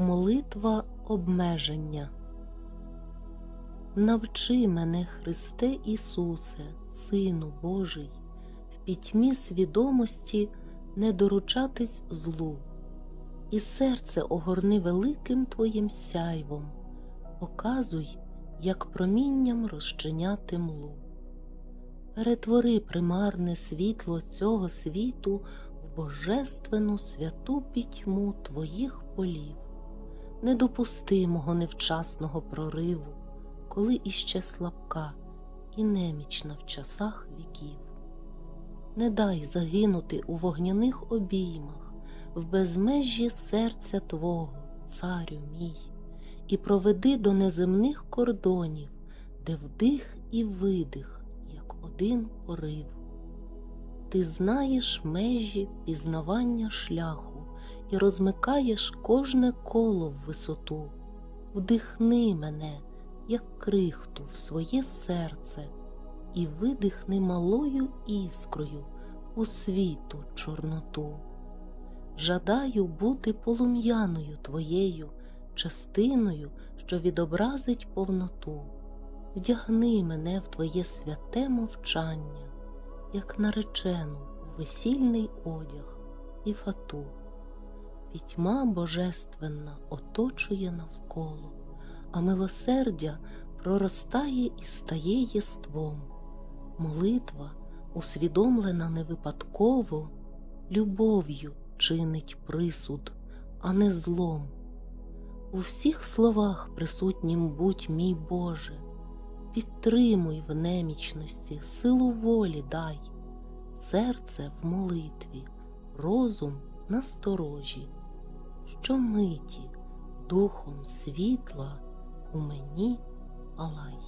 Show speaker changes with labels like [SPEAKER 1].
[SPEAKER 1] Молитва обмеження. Навчи мене, Христе Ісусе, Сину Божий, в пітьмі свідомості не доручатись злу, і серце огорни великим Твоїм сяйвом, показуй, як промінням розчиняти млу. Перетвори примарне світло цього світу в божественну святу пітьму Твоїх полів. Не допусти мого невчасного прориву, коли іще слабка і немічна в часах віків. Не дай загинути у вогняних обіймах, в безмежжі серця Твого, царю мій, і проведи до неземних кордонів, де вдих і видих, як один порив. Ти знаєш межі пізнавання шляху і розмикаєш кожне коло в висоту. Вдихни мене, як крихту, в своє серце, і видихни малою іскрою у світу чорноту. Жадаю бути полум'яною твоєю, частиною, що відобразить повноту. Вдягни мене в твоє святе мовчання, як наречену весільний одяг і фату. Пітьма божественна оточує навколо, а милосердя проростає і стає єством. Молитва, усвідомлена не випадково, любов'ю чинить присуд, а не злом. У всіх словах присутнім будь мій Боже, підтримуй в немічності, силу волі дай, серце в молитві, розум насторожі, щомиті духом світла у мені палай.